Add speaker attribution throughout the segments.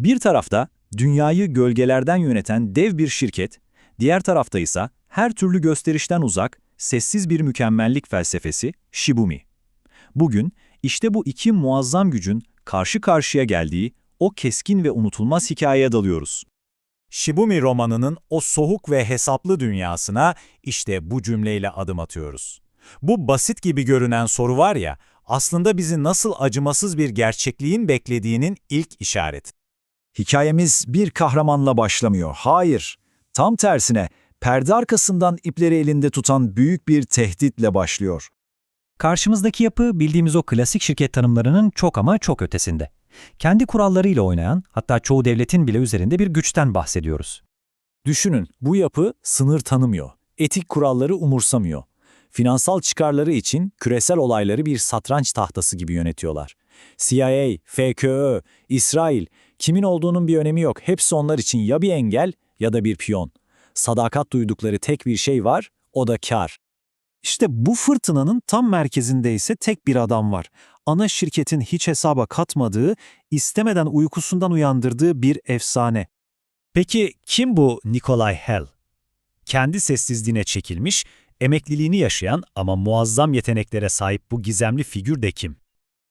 Speaker 1: Bir tarafta dünyayı gölgelerden yöneten dev bir şirket, diğer tarafta ise her türlü gösterişten uzak, sessiz bir mükemmellik felsefesi Shibumi. Bugün işte bu iki muazzam gücün karşı karşıya geldiği o keskin ve unutulmaz hikayeye dalıyoruz.
Speaker 2: Shibumi romanının o soğuk ve hesaplı dünyasına işte bu cümleyle adım atıyoruz. Bu basit gibi görünen soru var ya, aslında bizi nasıl acımasız bir gerçekliğin beklediğinin ilk işareti.
Speaker 1: Hikayemiz bir kahramanla başlamıyor. Hayır. Tam tersine perde arkasından ipleri elinde tutan büyük bir tehditle başlıyor.
Speaker 3: Karşımızdaki yapı bildiğimiz o klasik şirket tanımlarının çok ama çok ötesinde. Kendi kurallarıyla oynayan, hatta çoğu devletin bile üzerinde bir güçten bahsediyoruz.
Speaker 1: Düşünün, bu yapı sınır tanımıyor. Etik kuralları umursamıyor. Finansal çıkarları için küresel olayları bir satranç tahtası gibi yönetiyorlar. CIA, FKÖ, İsrail, kimin olduğunun bir önemi yok. Hepsi onlar için ya bir engel ya da bir piyon. Sadakat duydukları tek bir şey var, o da kar. İşte bu fırtınanın tam merkezinde ise tek bir adam var. Ana şirketin hiç hesaba katmadığı, istemeden uykusundan uyandırdığı bir efsane.
Speaker 2: Peki kim bu Nikolay Hell? Kendi sessizliğine çekilmiş, emekliliğini yaşayan ama muazzam yeteneklere sahip bu gizemli figür de kim?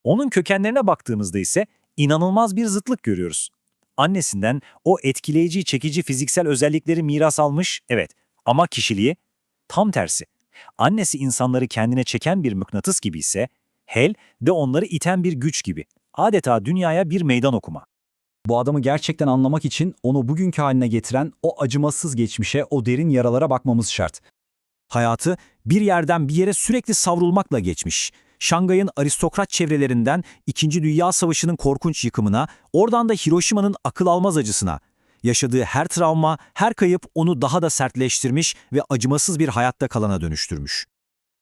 Speaker 1: Onun kökenlerine baktığımızda ise inanılmaz bir zıtlık görüyoruz. Annesinden o etkileyici, çekici fiziksel özellikleri miras almış, evet ama kişiliği tam tersi. Annesi insanları kendine çeken bir mıknatıs gibi ise Hel de onları iten bir güç gibi. Adeta dünyaya bir meydan okuma. Bu adamı gerçekten anlamak için onu bugünkü haline getiren o acımasız geçmişe, o derin yaralara bakmamız şart. Hayatı bir yerden bir yere sürekli savrulmakla geçmiş. Şangay'ın aristokrat çevrelerinden İkinci Dünya Savaşı'nın korkunç yıkımına, oradan da Hiroşima'nın akıl almaz acısına. Yaşadığı her travma, her kayıp onu daha da sertleştirmiş ve acımasız bir hayatta kalana dönüştürmüş.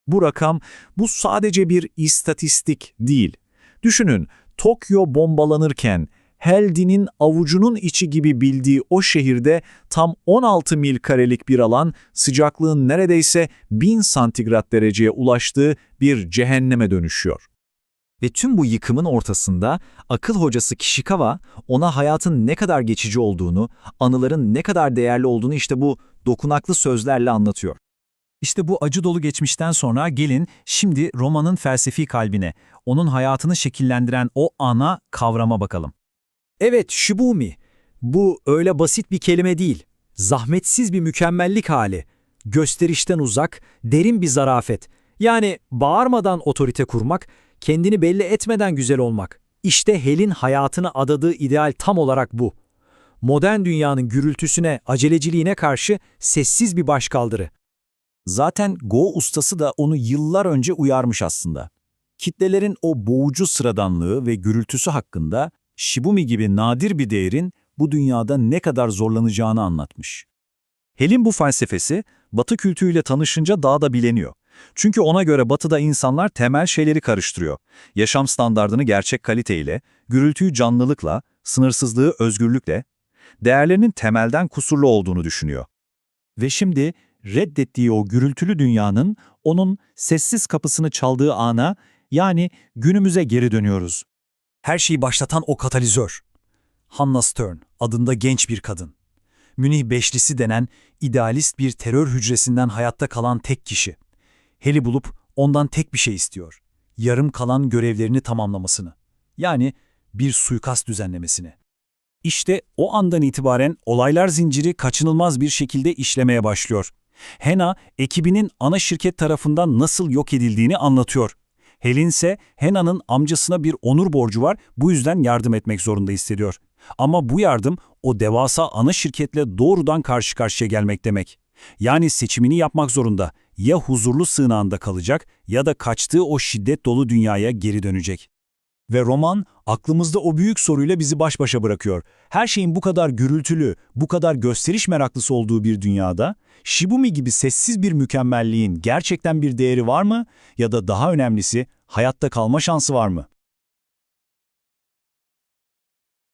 Speaker 1: Bu rakam, bu sadece bir istatistik değil. Düşünün, Tokyo bombalanırken Heldi'nin avucunun içi gibi bildiği o şehirde tam 16 mil karelik bir alan sıcaklığın neredeyse 1000 santigrat dereceye ulaştığı bir cehenneme dönüşüyor. Ve tüm bu yıkımın ortasında akıl hocası Kishikawa ona hayatın ne kadar geçici olduğunu, anıların ne kadar değerli olduğunu işte bu dokunaklı sözlerle anlatıyor. İşte bu acı dolu geçmişten sonra gelin şimdi romanın felsefi kalbine, onun hayatını şekillendiren o ana kavrama bakalım. Evet, Shibumi. Bu öyle basit bir kelime değil. Zahmetsiz bir mükemmellik hali. Gösterişten uzak, derin bir zarafet. Yani bağırmadan otorite kurmak, kendini belli etmeden güzel olmak. İşte Hel'in hayatını adadığı ideal tam olarak bu. Modern dünyanın gürültüsüne, aceleciliğine karşı sessiz bir başkaldırı. Zaten Go ustası da onu yıllar önce uyarmış aslında. Kitlelerin o boğucu sıradanlığı ve gürültüsü hakkında Shibumi gibi nadir bir değerin bu dünyada ne kadar zorlanacağını anlatmış. Hel'in bu felsefesi Batı kültürüyle tanışınca daha da bileniyor. Çünkü ona göre Batı'da insanlar temel şeyleri karıştırıyor. Yaşam standardını gerçek kaliteyle, gürültüyü canlılıkla, sınırsızlığı özgürlükle, değerlerinin temelden kusurlu olduğunu düşünüyor. Ve şimdi reddettiği o gürültülü dünyanın onun sessiz kapısını çaldığı ana, yani günümüze geri dönüyoruz. Her şeyi başlatan o katalizör. Hannah Stern adında genç bir kadın. Münih Beşlisi denen idealist bir terör hücresinden hayatta kalan tek kişi. Heli bulup ondan tek bir şey istiyor. Yarım kalan görevlerini tamamlamasını. Yani bir suikast düzenlemesini. İşte o andan itibaren olaylar zinciri kaçınılmaz bir şekilde işlemeye başlıyor. Hena, ekibinin ana şirket tarafından nasıl yok edildiğini anlatıyor. Helen ise Hena'nın amcasına bir onur borcu var, bu yüzden yardım etmek zorunda hissediyor. Ama bu yardım o devasa ana şirketle doğrudan karşı karşıya gelmek demek. Yani seçimini yapmak zorunda. Ya huzurlu sığınağında kalacak ya da kaçtığı o şiddet dolu dünyaya geri dönecek. Ve roman aklımızda o büyük soruyla bizi baş başa bırakıyor. Her şeyin bu kadar gürültülü, bu kadar gösteriş meraklısı olduğu bir dünyada, Shibumi gibi sessiz bir mükemmelliğin gerçekten bir değeri var mı? Ya da daha önemlisi, hayatta kalma şansı var mı?